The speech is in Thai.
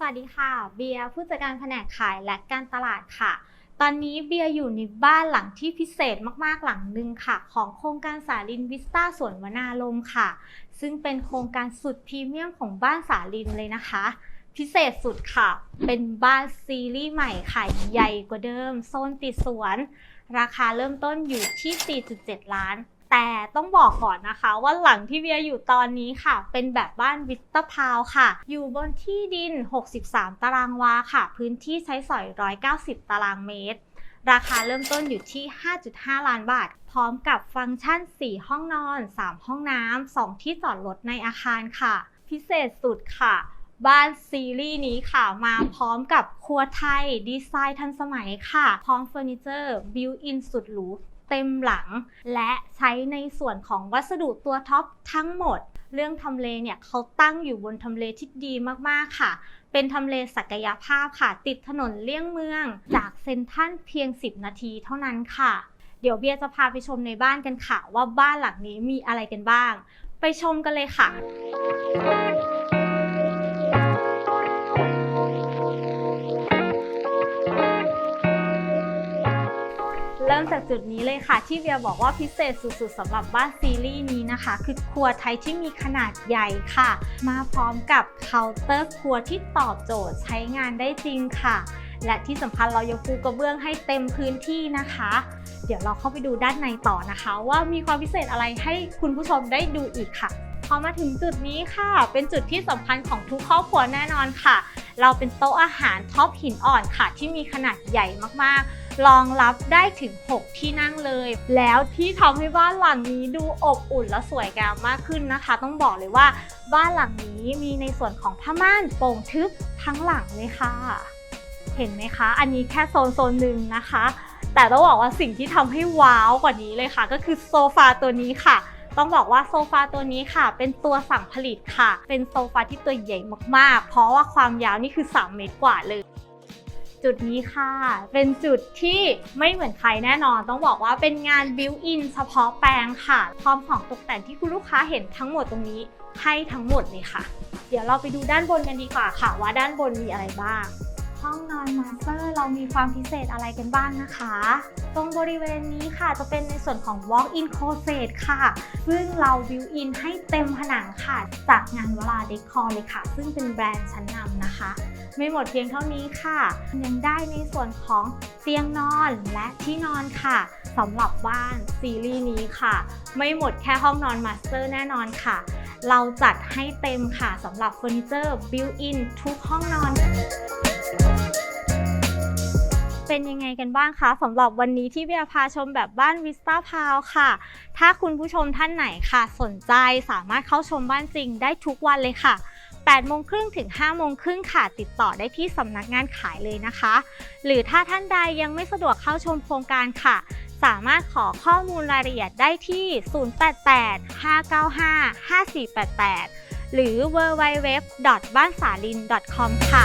สวัสดีค่ะ เบียร์ผู้จัดการแผนกขายและการตลาดค่ะ ตอนนี้เบียร์อยู่ในบ้านหลังที่พิเศษมากๆหลังหนึ่งค่ะ ของโครงการสาลินวิสตาสวนวนาลมค่ะ ซึ่งเป็นโครงการสุดพรีเมียมของบ้านสาลินเลยนะคะ พิเศษสุดค่ะ เป็นบ้านซีรีส์ใหม่ค่ะใหญ่กว่าเดิม โซนติดสวน ราคาเริ่มต้นอยู่ที่ 4.7 ล้าน แต่ต้องบอกก่อนนะคะ ว่าหลังที่เบียอยู่ตอนนี้ค่ะ เป็นแบบบ้านวิสตาพาวค่ะ อยู่บนที่ดิน 63 ตารางวาค่ะ พื้นที่ใช้สอย 190 ตารางเมตร ราคาเริ่มต้นอยู่ที่ 5.5 ล้านบาท พร้อมกับฟังก์ชัน 4 ห้องนอน 3 ห้องน้ำ 2 ที่จอดรถในอาคารค่ะ พิเศษสุดค่ะ บ้านซีรีส์นี้ค่ะ มาพร้อมกับครัวไทย ดีไซน์ทันสมัยค่ะ พร้อมเฟอร์นิเจอร์ บิวอินสุดหรู เต็มหลัง และใช้ในส่วนของวัสดุตัวท็อปทั้งหมด เรื่องทำเลเนี่ยเขาตั้งอยู่บนทำเลที่ดีมากๆค่ะ เป็นทำเลศักยภาพค่ะ ติดถนนเลี่ยงเมือง จากเซ็นทรัลเพียง 10 นาทีเท่านั้นค่ะ เดี๋ยวเบียจะพาไปชมในบ้านกันค่ะ ว่าบ้านหลังนี้มีอะไรกันบ้าง ไปชมกันเลยค่ะ จากจุดนี้เลยค่ะ ที่เบียร์บอกว่าพิเศษสุดๆสำหรับบ้านซีรีส์นี้นะคะ คือครัวไทยที่มีขนาดใหญ่ค่ะ มาพร้อมกับเคาน์เตอร์ครัวที่ตอบโจทย์ใช้งานได้จริงค่ะ และที่สำคัญเรายกปูกระเบื้องให้เต็มพื้นที่นะคะ เดี๋ยวเราเข้าไปดูด้านในต่อนะคะ ว่ามีความพิเศษอะไรให้คุณผู้ชมได้ดูอีกค่ะพอมาถึงจุดนี้ค่ะ เป็นจุดที่สำคัญของทุกครอบครัวแน่นอนค่ะ เราเป็นโต๊ะอาหารท็อปหินอ่อนค่ะ ที่มีขนาดใหญ่มากๆ รองรับได้ถึง 6 ที่นั่งเลย แล้วที่ทำให้บ้านหลังนี้ดูอบอุ่นและสวยงามมากขึ้นนะคะ ต้องบอกเลยว่าบ้านหลังนี้มีในส่วนของผ้าม่านโปร่งทึบทั้งหลังเลยค่ะ เห็นไหมคะ อันนี้แค่โซนโซนหนึ่งนะคะ แต่ต้องบอกว่าสิ่งที่ทำให้ว้าวกว่านี้เลยค่ะ ก็คือโซฟาตัวนี้ค่ะต้องบอกว่าโซฟาตัวนี้ค่ะ เป็นตัวสั่งผลิตค่ะ เป็นโซฟาที่ตัวใหญ่มากๆ เพราะว่าความยาวนี่คือ 3 เมตรกว่าเลย จุดนี้ค่ะ เป็นจุดที่ไม่เหมือนใครแน่นอน ต้องบอกว่าเป็นงานบิวอินเฉพาะแปลงค่ะพร้อมของตกแต่งที่คุณลูกค้าเห็นทั้งหมดตรงนี้ให้ทั้งหมดเลยค่ะ เดี๋ยวเราไปดูด้านบนกันดีกว่าค่ะ ว่าด้านบนมีอะไรบ้าง ห้องนอนมาสเตอร์เรามีความพิเศษอะไรกันบ้างนะคะ ตรงบริเวณนี้ค่ะ จะเป็นในส่วนของ Walk-in Closet ค่ะ ซึ่งเราบิวอินให้เต็มผนังค่ะ จากงานวลาเดคอร์เลยค่ะ ซึ่งเป็นแบรนด์ชั้นนำนะคะ ไม่หมดเพียงเท่านี้ค่ะยังได้ในส่วนของเตียงนอนและที่นอนค่ะสำหรับบ้านซีรีส์นี้ค่ะ ไม่หมดแค่ห้องนอนมาสเตอร์แน่นอนค่ะ เราจัดให้เต็มค่ะสำหรับเฟอร์นิเจอร์บิวอินทุกห้องนอน เป็นยังไงกันบ้างคะสำหรับวันนี้ที่เบียพาชมแบบบ้านวิสตาพาวค่ะ ถ้าคุณผู้ชมท่านไหนค่ะ สนใจสามารถเข้าชมบ้านจริงได้ทุกวันเลยค่ะ8โมงครึ่งถึง5โมงครึ่งค่ะ ติดต่อได้ที่สำนักงานขายเลยนะคะ หรือถ้าท่านใดยังไม่สะดวกเข้าชมโครงการค่ะ สามารถขอข้อมูลรายละเอียดได้ที่ 088 595 5488 หรือ www. บ้านสาลิน .com ค่ะ